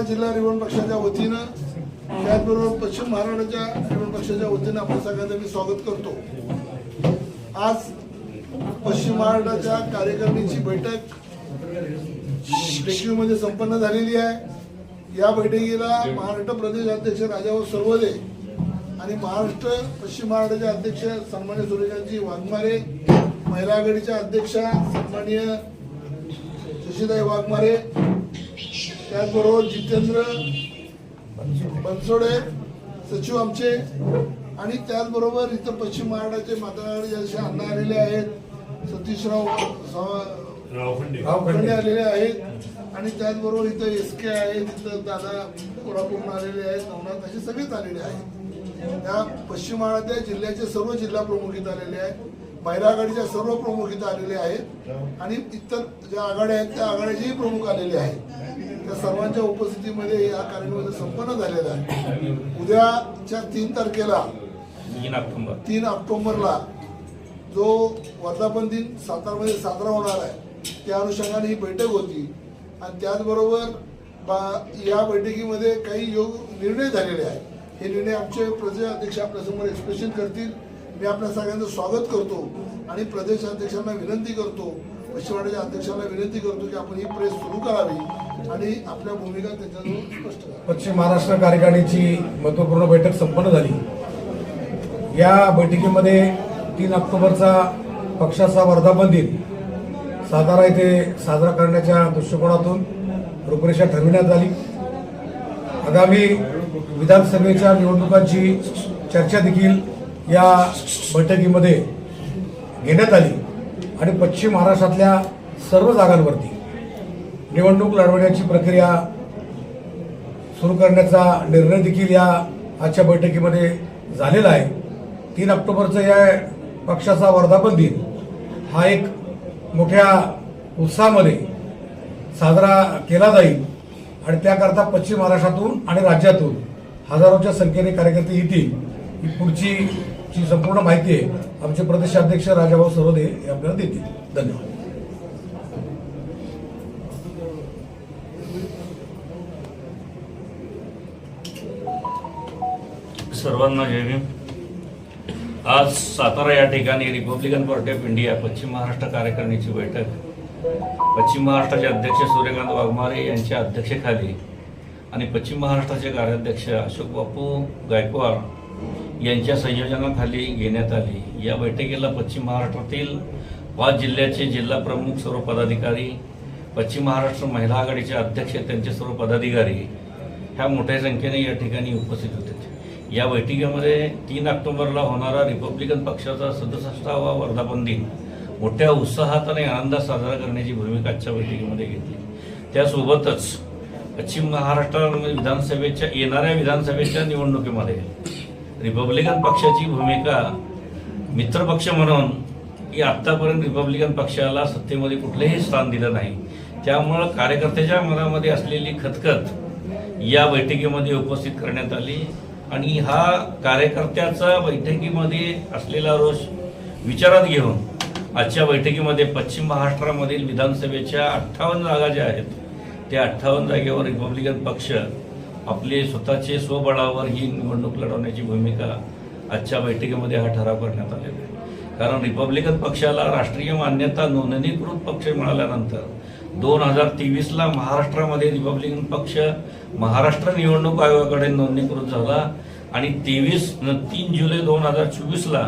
जिल्हा रिवण पक्षाच्या वतीनं त्याचबरोबर पश्चिम महाराष्ट्राच्या रिवण पक्षाच्या वतीनं आपण सगळ्यांचं मी स्वागत करतो. आज पश्चिम महाराष्ट्राच्या कार्यकारिणीची बैठकमध्ये संपन्न झालेली आहे. या बैठकीला महाराष्ट्र प्रदेश अध्यक्ष राजाभाऊ सरवदे आणि महाराष्ट्र पश्चिम महाराष्ट्राचे अध्यक्ष सन्मान्य सूर्यकांतजी वाघमारे महिला आघाडीच्या अध्यक्षा सन्मान्य शशीताई वाघमारे त्याचबरोबर जितेंद्र बनसोडे सचिव आमचे आणि त्याचबरोबर इथं पश्चिम महाराष्ट्राचे मातनागडी जसे अण्णा आलेले आहेत सतीशराव रावखंडे आलेले आहेत आणि त्याचबरोबर इथं एस के आहेत इथं दादा कोल्हापूरून आलेले आहेत नवनाथ असे सगळेच आलेले आहेत. त्या पश्चिम महाराष्ट्र जिल्ह्याचे सर्व जिल्हा प्रमुख इथं आलेले आहेत महिला आघाडीच्या सर्व प्रमुख इथं आलेले आहेत आणि इतर ज्या आघाड्या आहेत त्या आघाड्याचेही प्रमुख आलेले आहेत. त्या सर्वांच्या उपस्थितीमध्ये या कार्यक्रम संपन्न झालेला आहे. उद्याच्या तीन तारखेला तीन ऑक्टोबर. तीन ऑक्टोबरला जो वर्धापन दिन सातारमध्ये साजरा होणार आहे त्या अनुषंगाने ही बैठक होती. आणि त्याचबरोबर बा- या बैठकीमध्ये काही योग निर्णय झालेले आहेत. हे निर्णय आमचे प्रदेश अध्यक्ष आपल्यासमोर एक्सप्रेशन करतील. मी आपल्या सगळ्यांचं स्वागत करतो आणि प्रदेश अध्यक्षांना विनंती करतो पश्चिम अध्यक्षांना विनंती करतो की आपण ही प्रेस सुरू करावी. आणि आपल्या भूमिका त्याच्याजवळ स्पष्ट पश्चिम महाराष्ट्र कार्यकारिणीची महत्त्वपूर्ण बैठक संपन्न झाली. या बैठकीमध्ये तीन ऑक्टोबरचा पक्षाचा वर्धापन दिन सातारा येथे साजरा करण्याच्या दृष्टिकोनातून रूपरेषा ठरविण्यात आली. आगामी विधानसभेच्या निवडणुकांची चर्चा देखील या बैठकीमध्ये घेण्यात आली. आणि पश्चिम महाराष्ट्रातल्या सर्व जागांवरती निवडणूक लढवण्याची प्रक्रिया सुरू करण्याचा निर्णय देखील या आजच्या बैठकीमध्ये झालेला आहे. तीन ऑक्टोबरचं या पक्षाचा वर्धापन दिन हा एक मोठ्या उत्साहामध्ये साजरा केला जाईल आणि त्याकरता पश्चिम महाराष्ट्रातून आणि राज्यातून हजारोच्या संख्येने कार्यकर्ते येतील ही पुढची जी संपूर्ण माहिती आहे आमचे प्रदेशाध्यक्ष राजाभाऊ सरोदे हे आपल्याला देतील. धन्यवाद. सर्वांना जय भीम. आज सातारा या ठिकाणी रिपब्लिकन पार्टी ऑफ इंडिया पश्चिम महाराष्ट्र कार्यकारिणीची बैठक. पश्चिम महाराष्ट्राचे अध्यक्ष सूर्यकांत वाघमारे यांच्या अध्यक्षतेखाली आणि पश्चिम महाराष्ट्राचे कार्याध्यक्ष अशोक बापू गायकवाड यांच्या संयोजनाखाली घेण्यात आली. या बैठकीला पश्चिम महाराष्ट्रातील पाच जिल्ह्याचे जिल्हा प्रमुख सर्व पदाधिकारी पश्चिम महाराष्ट्र महिला आघाडीचे अध्यक्ष त्यांचे सर्व पदाधिकारी ह्या मोठ्या संख्येने या ठिकाणी उपस्थित होते. या बैठकीमध्ये तीन ऑक्टोबरला होणारा रिपब्लिकन पक्षाचा सदुसष्टावा वर्धापन दिन मोठ्या उत्साहात आणि आनंदात साजरा करण्याची भूमिका आजच्या बैठकीमध्ये घेतली. त्यासोबतच पश्चिम महाराष्ट्रामध्ये विधानसभेच्या येणाऱ्या विधानसभेच्या निवडणुकीमध्ये रिपब्लिकन पक्षाची भूमिका मित्रपक्ष म्हणून की आत्तापर्यंत रिपब्लिकन पक्षाला सत्तेमध्ये कुठलेही स्थान दिलं नाही. त्यामुळं कार्यकर्त्याच्या मनामध्ये असलेली खतखत या बैठकीमध्ये उपस्थित करण्यात आली. आणि हा कार्यकर्त्याचा बैठकीमध्ये असलेला रोष विचारात घेऊन आजच्या बैठकीमध्ये पश्चिम महाराष्ट्रामधील विधानसभेच्या अठ्ठावन्न जागा ज्या आहेत त्या अठ्ठावन्न जागेवर रिपब्लिकन पक्ष आपले स्वतःचे स्वबळावर ही निवडणूक लढवण्याची भूमिका आजच्या बैठकीमध्ये हा ठराव करण्यात आलेला आहे. कारण रिपब्लिकन पक्षाला राष्ट्रीय मान्यता नोंदणीकृत पक्ष मिळाल्यानंतर दोन हजार तेवीसला महाराष्ट्रामध्ये रिपब्लिकन पक्ष महाराष्ट्र निवडणूक आयोगाकडे नोंदणीकृत झाला. आणि तेवीस तीन जुलै दोन हजार चोवीसला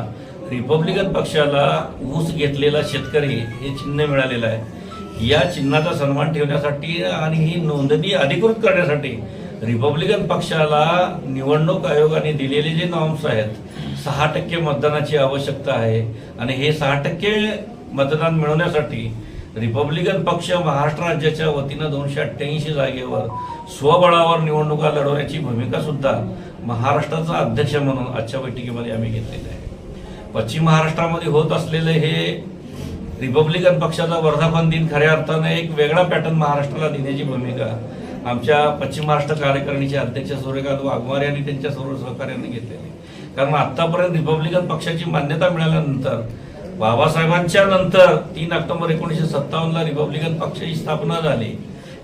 रिपब्लिकन पक्षाला ऊस घेतलेला शेतकरी हे चिन्ह मिळालेलं आहे. या चिन्हाचा सन्मान ठेवण्यासाठी आणि ही नोंदणी अधिकृत करण्यासाठी रिपब्लिकन पक्षाला निवडणूक आयोगाने दिलेले जे नॉर्म्स आहेत सहा टक्के मतदानाची आवश्यकता आहे. आणि हे सहा टक्के मतदान मिळवण्यासाठी रिपब्लिकन पक्ष महाराष्ट्र राज्याच्या वतीनं दोनशे अठ्ठ्याऐंशी जागेवर स्वबळावर निवडणुका लढवण्याची भूमिका सुद्धा महाराष्ट्राचा अध्यक्ष म्हणून आजच्या बैठकीमध्ये आम्ही घेतलेली आहे. पश्चिम महाराष्ट्रामध्ये होत असलेले हे रिपब्लिकन पक्षाचा वर्धापन दिन खऱ्या अर्थानं एक वेगळा पॅटर्न महाराष्ट्राला देण्याची भूमिका आमच्या पश्चिम महाराष्ट्र कार्यकारिणीचे अध्यक्ष सूर्यकांत वाघमारे आणि त्यांच्या सर्व सहकार्यांनी घेतलेली कारण आत्तापर्यंत रिपब्लिकन पक्षाची मान्यता मिळाल्यानंतर बाबासाहेबांच्या नंतर तीन ऑक्टोबर एकोणीसशे सत्तावन्नला रिपब्लिकन पक्षाची स्थापना झाली.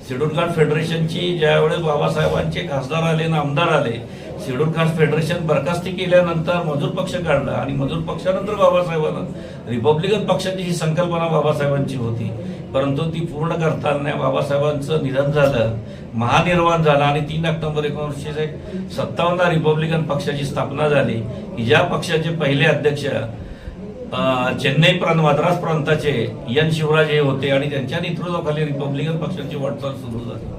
शेड्यूल कास्ट फेडरेशनची ज्यावेळेस बाबासाहेबांचे खासदार आले आणि आमदार आले शेड्यूल कास्ट फेडरेशन बरखास्ती केल्यानंतर मजूर पक्ष काढला आणि मजूर पक्षानंतर बाबासाहेबांना रिपब्लिकन पक्षाची ही संकल्पना बाबासाहेबांची होती. परंतु ती पूर्ण करताना बाबासाहेबांचं निधन झालं महानिर्वाण झालं आणि तीन ऑक्टोबर एकोणीसशे सत्तावन्न रिपब्लिकन पक्षाची स्थापना झाली. की ज्या पक्षाचे पहिले अध्यक्ष चेन्नई प्रांत मद्रास प्रांताचे एन शिवराज हे होते आणि त्यांच्या नेतृत्वाखाली रिपब्लिकन पक्षाची वाटचाल सुरू झाली.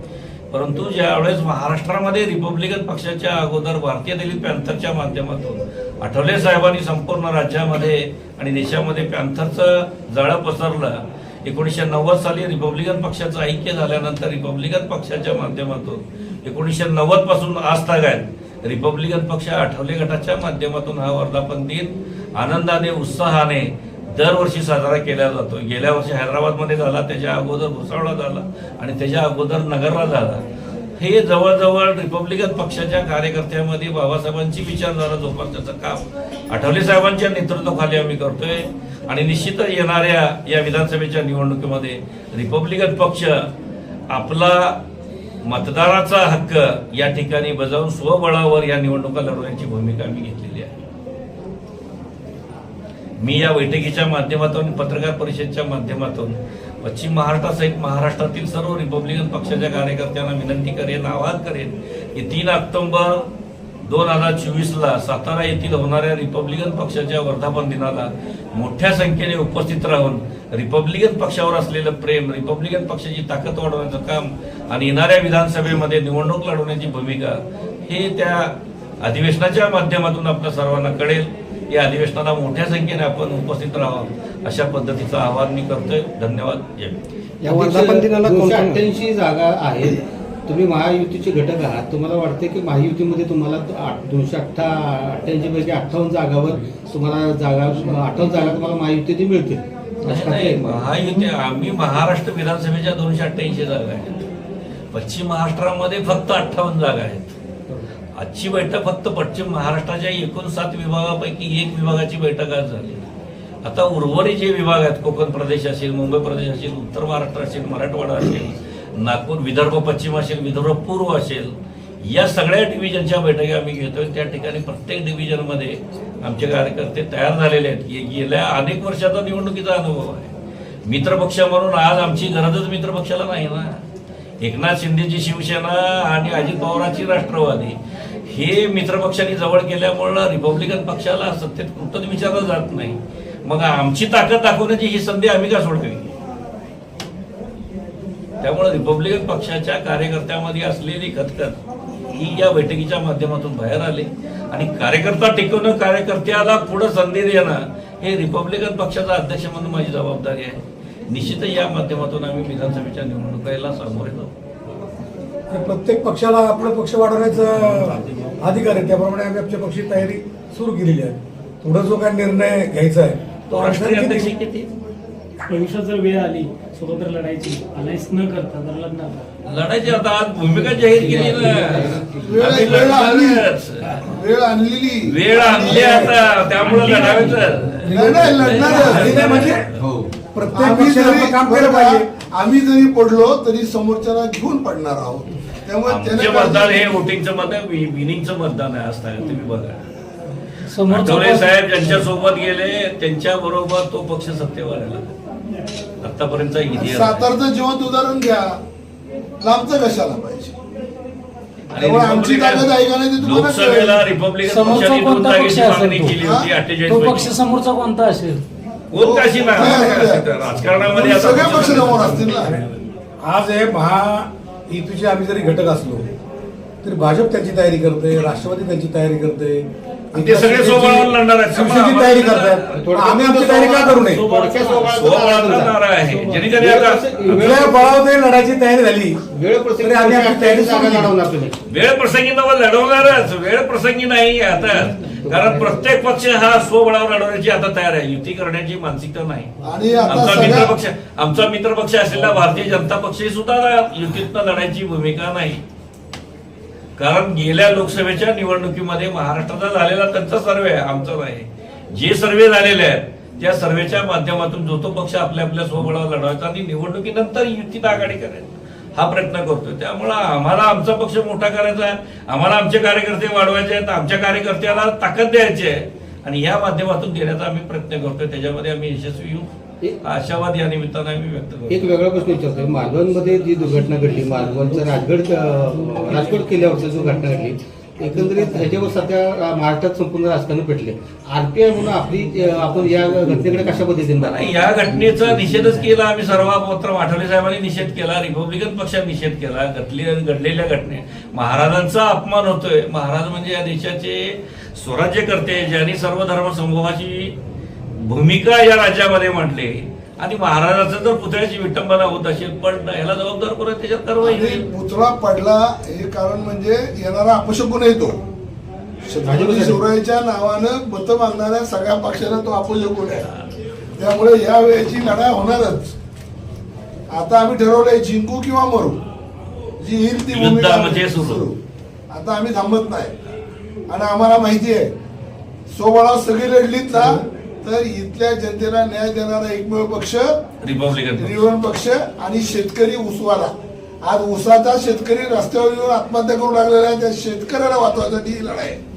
परंतु ज्यावेळेस महाराष्ट्रामध्ये रिपब्लिकन पक्षाच्या अगोदर भारतीय दलित पॅन्थरच्या माध्यमातून आठवले साहेबांनी संपूर्ण राज्यामध्ये आणि देशामध्ये पॅन्थरचं जाळं पसरलं एकोणीसशे नव्वद साली रिपब्लिकन पक्षाचं ऐक्य झाल्यानंतर रिपब्लिकन पक्षाच्या माध्यमातून एकोणीसशे नव्वदपासून आज तागायत रिपब्लिकन पक्ष आठवले गटाच्या माध्यमातून हा वर्धापन दिन आनंदाने उत्साहाने दरवर्षी साजरा केला जातो. गेल्या वर्षी हैदराबादमध्ये झाला त्याच्या अगोदर भुसावळला झाला आणि त्याच्या अगोदर नगरला झाला. हे जवळजवळ रिपब्लिकन पक्षाच्या कार्यकर्त्यामध्ये बाबासाहेबांची विचारधारा जोपासण्याचं काम आठवले साहेबांच्या नेतृत्वाखाली आम्ही करतोय. आणि निश्चितच येणाऱ्या या विधानसभेच्या निवडणुकीमध्ये रिपब्लिकन पक्ष आपला मतदाराचा हक्क या ठिकाणी बजावून स्वबळावर या निवडणुका लढवण्याची भूमिका मी घेतलेली आहे. मी या बैठकीच्या माध्यमातून पत्रकार परिषदेच्या माध्यमातून पश्चिम महाराष्ट्रासहित महाराष्ट्रातील सर्व रिपब्लिकन पक्षाच्या कार्यकर्त्यांना विनंती करेन आवाहन करेन की तीन ऑक्टोंबर दोन हजार चोवीसला सातारा येथील होणाऱ्या रिपब्लिकन पक्षाच्या वर्धापन दिनाला मोठ्या संख्येने उपस्थित राहून रिपब्लिकन पक्षावर असलेलं प्रेम रिपब्लिकन पक्षाची ताकद वाढवण्याचं काम आणि येणाऱ्या विधानसभेमध्ये निवडणूक लढवण्याची भूमिका हे त्या अधिवेशनाच्या माध्यमातून आपल्या सर्वांना कळेल. या अधिवेशनाला मोठ्या संख्येने आपण उपस्थित राहावं अशा पद्धतीचं आवाहन मी करतोय. धन्यवाद. या वर्धापन दिनाला अठ्ठ्याऐंशी जागा आहेत. तुम्ही महायुतीचे घटक आहात. तुम्हाला वाटते की महायुतीमध्ये तुम्हाला आठ- दोनशे अठ्ठा अठ्ठ्याऐंशी पैकी अठ्ठावन्न जागावर तुम्हाला जागा अठ्ठावन्न जागा तुम्हाला महायुतीत मिळतील. नाही, अशी नाही खात्री आहे? महायुती आम्ही महाराष्ट्र विधानसभेच्या दोनशे अठ्ठ्याऐंशी जागा आहेत. पश्चिम महाराष्ट्रामध्ये फक्त अठ्ठावन्न जागा आहेत. आजची बैठक फक्त पश्चिम महाराष्ट्राच्या एकूण सात विभागापैकी एक विभागाची बैठक आज झाली. आता उर्वरित जे विभाग आहेत कोकण प्रदेश असेल मुंबई प्रदेश असेल उत्तर महाराष्ट्र असेल मराठवाडा असेल नागपूर विदर्भ पश्चिम असेल विदर्भ पूर्व असेल या सगळ्या डिव्हिजनच्या बैठकी आम्ही घेतोय. त्या ठिकाणी प्रत्येक डिव्हिजनमध्ये आमचे कार्यकर्ते तयार झालेले आहेत. की गेल्या अनेक वर्षाचा निवडणुकीचा अनुभव आहे. मित्रपक्ष म्हणून आज आमची गरजच मित्रपक्षाला नाही ना. एकनाथ शिंदेची शिवसेना आणि अजित पवारांची राष्ट्रवादी. हे मित्रपक्षांनी जवळ केल्यामुळं रिपब्लिकन पक्षाला सत्तेत कुठंच विचारलं जात नाही. मग आमची ताकद दाखवण्याची ही संधी आम्ही का सोडली त्यामुळे रिपब्लिकन पक्षाच्या कार्यकर्त्यामध्ये असलेली खतखत ही या बैठकीच्या माध्यमातून बाहेर आली. आणि कार्यकर्ता टिकवणं कार्यकर्त्याला पुढे संधी देणं हे रिपब्लिकन पक्षाचा अध्यक्ष म्हणून माझी जबाबदारी आहे. निश्चितच या माध्यमातून आम्ही विधानसभेच्या निवडणुकीला सामोरे जाऊ. प्रत्येक पक्षाला आपला पक्ष वाढवण्याचा अधिकार आहे. त्याप्रमाणे आम्ही आमच्या पक्षी तयारी सुरू केलेली आहे. पुढे जो काय निर्णय घ्यायचा आहे तो राष्ट्रीय अध्यक्ष किती? भविष्यात जर वेळ आली स्वतंत्र लढायची अलायन्स न करता तर लग्न करा लढायची आता आज भूमिका जाहीर केली ना. वेळ आणलेली. वेळ आणली आता त्यामुळे लढावेच नाही नाही आणि नाही लढणार म्हणजे? प्रत्येक जरी आपलं काम केलं का, पाहिजे. आम्ही जरी पडलो तरी समोरच्याला घेऊन पडणार आहोत. त्यामुळे मतदान हे वोटिंगचं मतदान विनिंगचं मतदान आहे असतं तुम्ही बघा. समोरचा आठवले साहेब ज्यांच्या सोबत गेले त्यांच्या बरोबर तो पक्ष सत्तेवर आला. आहे. सातारचं जिवंत उदाहरण घ्या लांबचं कशाला पाहिजे आमची ताकद आहे का नाही लोकसभेला. रिपब्लिकन समोरचा पक्षाने दोन कोणता पक्ष असेल मागणी तो? केली होती हा? अठ्ठेचाळीस तो पक्ष पैकी. समोरचा कोणता असेल नाही, नाही, नाही. राजकारणामध्ये आता सगळे पक्ष समोर असतील ना आज हे महायुतीचे आम्ही जरी घटक असलो तरी भाजप त्याची तयारी करते राष्ट्रवादी त्यांची तयारी करते ते सगळे सोबळावर लढणार आहेत. शिवसेनेची तयारी आम्ही आमची तयारी का करू नये? सोबळावर. लढणार आहे. आता आपल्या बळावर लढायची तयारी झाली. वेळ प्रसंगी आम्ही आपली तयारी. लढवणार तुम्ही वेळ प्रसंगी नवं लढवणारच. वेळ प्रसंगी नाही. आता कारण प्रत्येक पक्ष हा स्वबळावर लढवण्याची आता तयार आहे. युती करण्याची मानसिकता नाही. आमचा मित्र पक्ष आमचा मित्र पक्ष असलेला भारतीय जनता पक्षही सुद्धा युतीतनं लढायची भूमिका नाही. कारण गेल्या लोकसभेच्या निवडणुकीमध्ये महाराष्ट्राचा झालेला त्यांचा सर्वे आहे आमचा नाही. जे सर्वे झालेले आहेत त्या सर्वेच्या माध्यमातून जो तो पक्ष आपल्या आपल्या स्वबळावर लढवायचा आणि निवडणुकीनंतर युतीत आघाडी करेल हा प्रयत्न करतोय. त्यामुळं आम्हाला आमचा पक्ष मोठा करायचा आहे. आम्हाला आमचे कार्यकर्ते वाढवायचे आहेत. आमच्या कार्यकर्त्याला ताकद द्यायची आहे. आणि या माध्यमातून देण्याचा आम्ही प्रयत्न करतोय. त्याच्यामध्ये आम्ही यशस्वी येऊ. एक- आशावाद या निमित्तानं आम्ही व्यक्त करतो. एक वेगळा प्रश्न विचारतोय. मालवणमध्ये जी दुर्घटना घडली मालवणचं राजगड राजकोट किल्ल्यावरची जो घटना घडली एकंदरीत ह्याच्यावर सध्या महाराष्ट्रात संपूर्ण राजकारण पेटले. आरपीआय म्हणून आपली आपण या घटनेकडे कशा पद्धतीने या घटनेचा निषेधच केला. आम्ही सर्वपत्र आठवले साहेबांनी निषेध केला. रिपब्लिकन पक्षाने निषेध केला. घटली घडलेल्या घटने. महाराजांचा अपमान होतोय. महाराज म्हणजे या देशाचे स्वराज्यकर्ते ज्यांनी सर्व धर्म समूहाची भूमिका या राज्यामध्ये मांडली आणि महाराजाचं जर पुतळ्याची विटंबना होत असेल पण याला जबाबदार कोण? त्याच्यात कारवाई होईल. पुतळा पडला हे कारण म्हणजे येणारा अपशकुन येतो छत्रपती शिवरायाच्या नावानं मत मागणाऱ्या सगळ्या पक्षाला तो अपशकुन आहे. त्यामुळे या वेळेची लढाई होणारच. आता आम्ही ठरवलंय जिंकू किंवा मरू. जी येईल ती भूमिका म्हणजे सुरू. आता आम्ही थांबत नाही. आणि आम्हाला माहिती आहे सोबळाव सगळी लढलीत ना तर इथल्या जनतेला न्याय देणारा एकमेव पक्ष रिपब्लिकन पक्ष. रिवण पक्ष आणि शेतकरी ऊसवाला. आज ऊसाचा शेतकरी रस्त्यावर येऊन आत्महत्या करू लागलेला आहे. त्या शेतकऱ्याला वाचवण्यासाठी ही लढाई आहे.